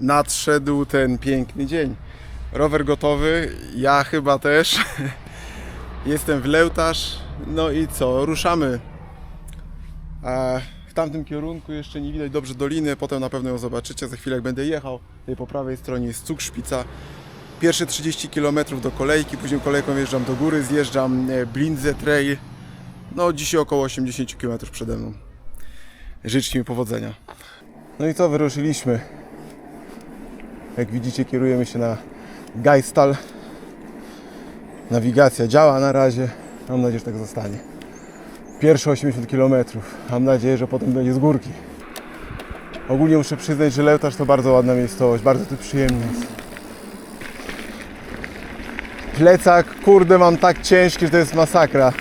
nadszedł ten piękny dzień. Rower gotowy, ja chyba też. Jestem w Lełtarz. No i co, ruszamy. W tamtym kierunku jeszcze nie widać dobrze doliny, potem na pewno ją zobaczycie. Za chwilę jak będę jechał. Tutaj po prawej stronie jest Cukszpica. Pierwsze 30 km do kolejki, później kolejką wjeżdżam do góry, zjeżdżam e, Blindze Trail. No dzisiaj około 80 km przede mną. Życzcie mi powodzenia. No i co, wyruszyliśmy. Jak widzicie kierujemy się na Geistal. Nawigacja działa na razie. Mam nadzieję, że tak zostanie. Pierwsze 80 km. Mam nadzieję, że potem będzie z górki. Ogólnie muszę przyznać, że Lełtarz to bardzo ładna miejscowość, bardzo tu przyjemnie jest. Plecak, kurde, mam tak ciężki, że to jest masakra.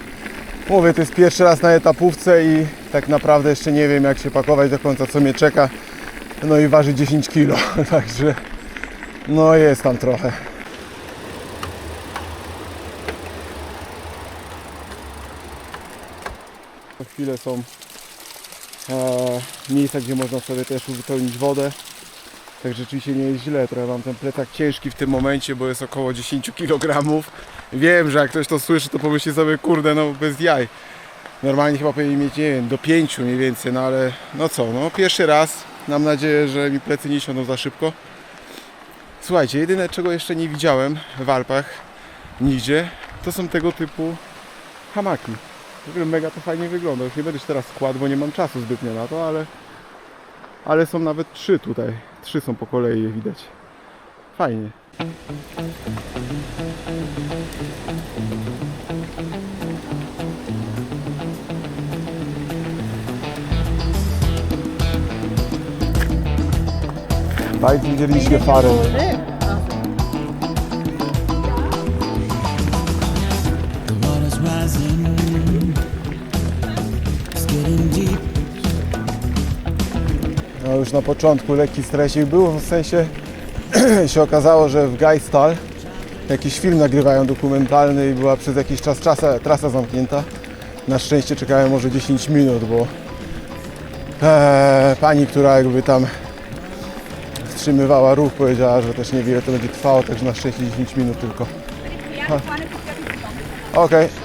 Mówię, to jest pierwszy raz na etapówce i tak naprawdę jeszcze nie wiem jak się pakować do końca, co mnie czeka. No i waży 10 kg, także no jest tam trochę. Co chwilę są e, miejsca, gdzie można sobie też uzupełnić wodę. Tak rzeczywiście nie jest źle, trochę mam ten plecak ciężki w tym momencie, bo jest około 10 kg. Wiem, że jak ktoś to słyszy, to pomyśli sobie, kurde, no bez jaj. Normalnie chyba powinien mieć, nie wiem, do 5 mniej więcej, no ale no co, no pierwszy raz. Mam nadzieję, że mi plecy nie siądą za szybko. Słuchajcie, jedyne czego jeszcze nie widziałem w Alpach, nigdzie, to są tego typu hamaki. W ogóle mega to fajnie wygląda. Już nie będę się teraz składł, bo nie mam czasu zbytnio na to, ale ale są nawet trzy tutaj. Trzy są po kolei, je widać. Fajnie. Bajk widzieliście farę. No już na początku lekki stresik był, w sensie się okazało, że w Geistal jakiś film nagrywają dokumentalny i była przez jakiś czas trasa, trasa zamknięta. Na szczęście czekałem może 10 minut, bo e, pani, która jakby tam wstrzymywała ruch powiedziała, że też niewiele to będzie trwało, także na szczęście 10 minut tylko. Okej. Run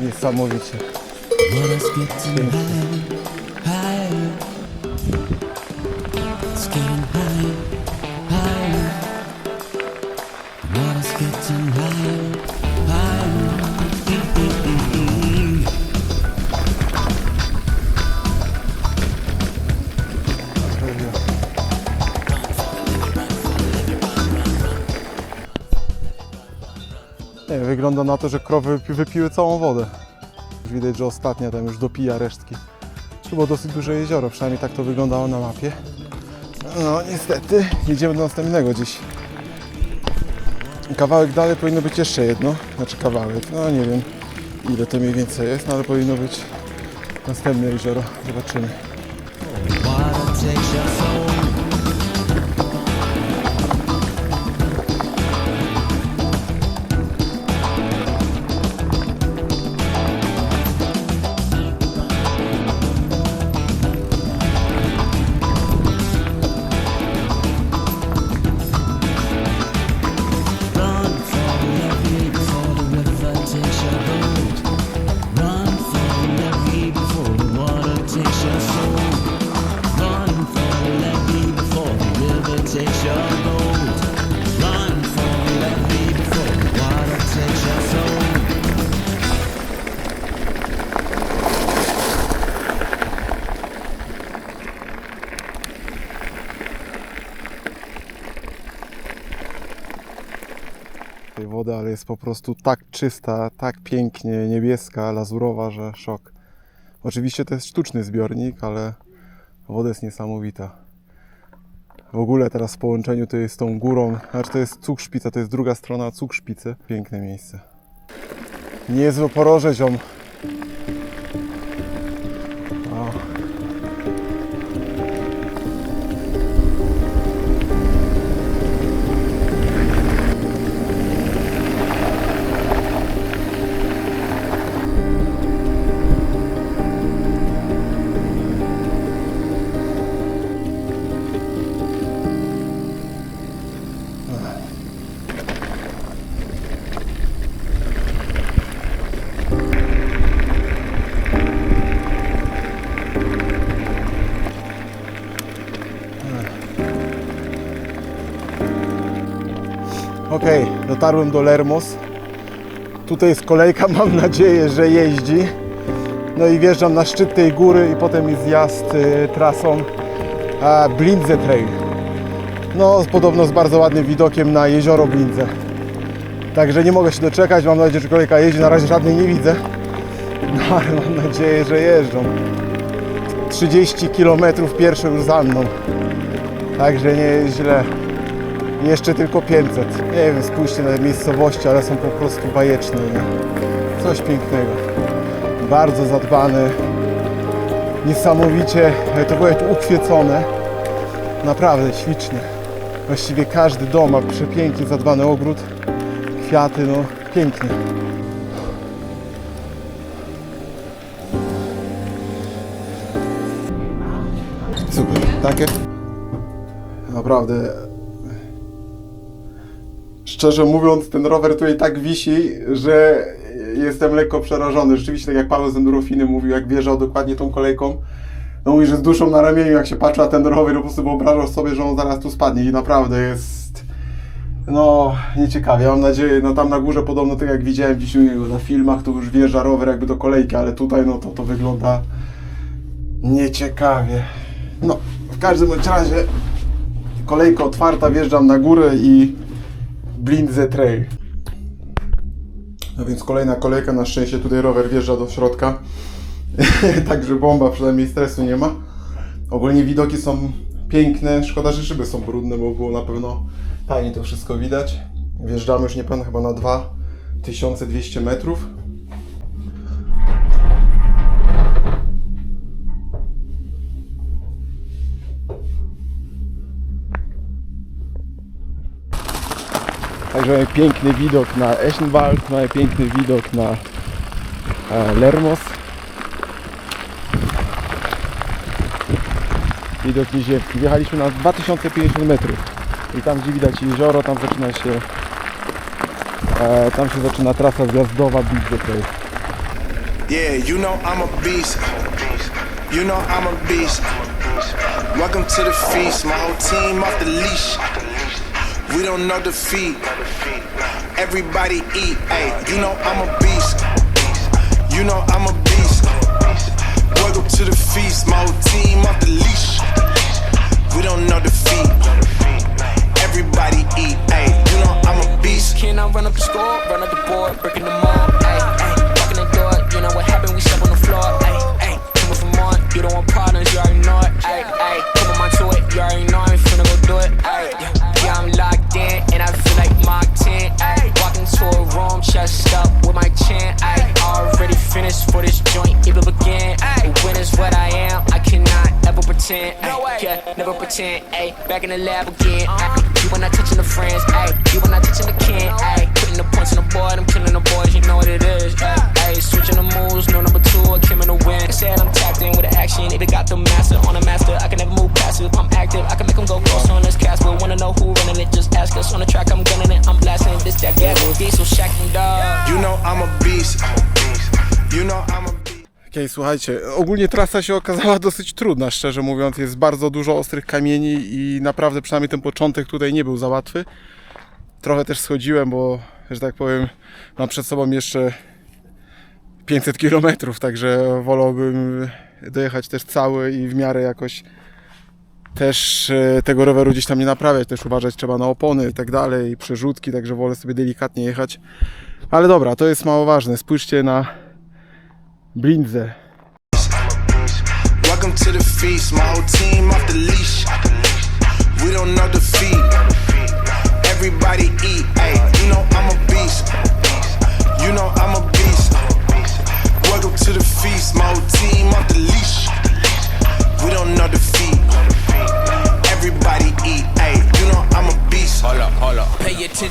Niesamowicie. Water's Nie, wygląda na to, że krowy wypi- wypiły całą wodę. Widać, że ostatnia tam już dopija resztki. To było dosyć duże jezioro, przynajmniej tak to wyglądało na mapie. No niestety, jedziemy do następnego gdzieś. Kawałek dalej powinno być jeszcze jedno, znaczy kawałek, no nie wiem ile to mniej więcej jest, no ale powinno być następne jezioro, zobaczymy. Wodę, ale jest po prostu tak czysta, tak pięknie niebieska, lazurowa, że szok. Oczywiście to jest sztuczny zbiornik, ale woda jest niesamowita. W ogóle teraz w połączeniu to jest z tą górą, znaczy to jest Cukszpica, to jest druga strona Cukszpicy. Piękne miejsce. Niezłe poroże, ziom. O. dotarłem do Lermos. Tutaj jest kolejka, mam nadzieję, że jeździ. No i wjeżdżam na szczyt tej góry i potem jest zjazd y, trasą a, Blindze Trail. No, podobno z bardzo ładnym widokiem na jezioro Blindze. Także nie mogę się doczekać, mam nadzieję, że kolejka jeździ, na razie żadnej nie widzę. No ale mam nadzieję, że jeżdżą. 30 km pierwsze już za mną. Także nie jest źle. Jeszcze tylko 500. Nie wiem, spójrzcie na miejscowości, ale są po prostu bajeczne. Nie? Coś pięknego. Bardzo zadbane. Niesamowicie e, to było ukwiecone. Naprawdę ślicznie. Właściwie każdy dom ma przepięknie zadbany ogród. Kwiaty, no pięknie. Super. Takie? Naprawdę Szczerze mówiąc, ten rower tutaj tak wisi, że jestem lekko przerażony. Rzeczywiście, tak jak Paweł z Endurofiny mówił, jak wjeżdżał dokładnie tą kolejką, no mówi, że z duszą na ramieniu, jak się patrzy na ten rower, po prostu wyobrażasz sobie, że on zaraz tu spadnie i naprawdę jest, no, nieciekawie. Mam nadzieję, no tam na górze podobno, tak jak widziałem gdzieś na filmach, to już wjeżdża rower jakby do kolejki, ale tutaj, no to to wygląda nieciekawie. No, w każdym razie kolejka otwarta, wjeżdżam na górę i Blindze Trail. No więc kolejna kolejka, na szczęście tutaj rower wjeżdża do środka. Także bomba, przynajmniej stresu nie ma. Ogólnie widoki są piękne, szkoda, że szyby są brudne, bo było na pewno fajnie to wszystko widać. Wjeżdżamy już nie pamiętam chyba na 2200 metrów. Także mamy piękny widok na Eschenwald, mamy piękny widok na e, Lermos. Widok Niziewski. Wjechaliśmy na 2050 metrów. I tam gdzie widać jezioro, tam zaczyna się e, tam się zaczyna trasa zjazdowa Big Trail. Yeah, you know I'm a beast. You know I'm a beast. Welcome to the feast. My whole team off the leash. We don't know defeat. Everybody eat. Hey, you know I'm a beast. You know I'm a beast. Welcome to the feast. My whole team off the leash. We don't know defeat. Everybody eat. Hey, you know I'm a beast. Can I run up the score, run up the board, breaking them all? Ay, ay, walking the door, you know what happened? We step on the floor. Ay, ay, coming from on, you don't want partners, you already know it. Ay, ay, come on my to it, you already know chest up with my chin. I already finished for this joint, even begin. When is what I am, I cannot ever pretend. Ay, yeah, never pretend. Ay, back in the lab again. Ay, you when I touching the friends. Ay, you when I touching the kin. Ay, putting the points on the board, I'm killing the boys, you know what it is. Ay, ay, switching the moves, no number two, I came in the win. Said I'm tapped in with the action, either got the master on the master. I can never move passive, I'm active, I can make them go close on this cast. But wanna know who running it, just ask us. On the track, I'm gunning it, I'm blasting Okej, słuchajcie, ogólnie trasa się okazała dosyć trudna, szczerze mówiąc. Jest bardzo dużo ostrych kamieni i naprawdę przynajmniej ten początek tutaj nie był za łatwy. Trochę też schodziłem, bo, że tak powiem, mam przed sobą jeszcze 500 km, także wolałbym dojechać też cały i w miarę jakoś też e, tego roweru gdzieś tam nie naprawiać, też uważać trzeba na opony i tak dalej, przerzutki, także wolę sobie delikatnie jechać. Ale dobra, to jest mało ważne. Spójrzcie na blindzę. Welcome to the feast. My whole team off the leash. We don't know defeat. Everybody eat. Hey, you know I'm a beast.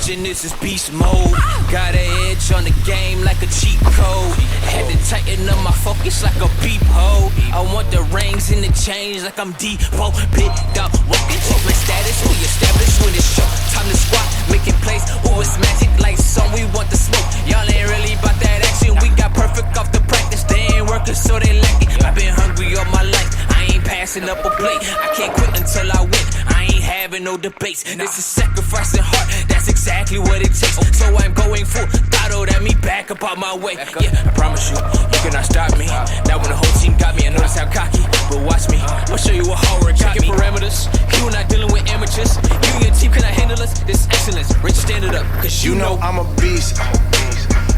Pay this is beast mode. Got an edge on the game like a cheat code. Had to tighten up my focus like a beep hole. I want the rings and the chains like I'm Depot. Picked up, walking, check my status. We established when it's show. Time to squat, make making place. Ooh, it's magic like some. We want the smoke. Y'all ain't really about that action. We got perfect off the practice. They ain't working, so they lack it. I've been hungry all my life. I ain't passing up a plate. I can't quit until I win. I ain't having no debates. This is sacrificing heart. That's exactly what it takes. So I'm going full throttle at me back up out my way. Yeah, I promise you, you cannot stop me. Now when the whole team got me, I notice I'm cocky. But watch me, I'll show you what hard got me. parameters. You not dealing with amateurs. You and your team cannot handle us. This excellence. Rich stand it up, cause you, You know know I'm a beast.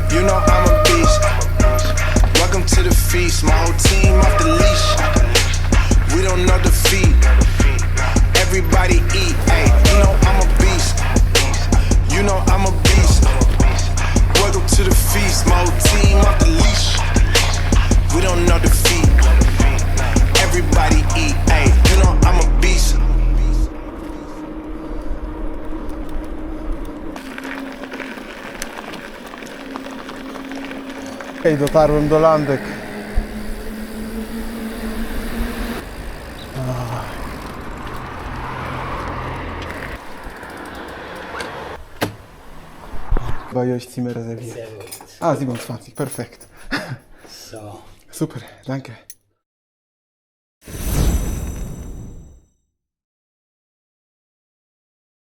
You know I'm a beast. Welcome to the feast. My whole team off the leash. We don't know defeat. Everybody eat. Hey, you know I'm a beast. You know I'm a beast. Welcome to the feast. My whole team off the leash. We don't know defeat. Everybody eat. Hey, you know I'm a beast. Hej, dotarłem do Landek. dwa Jochzimmer reserviert. Sehr gut. Ah, 27, perfekt. So. Super, danke.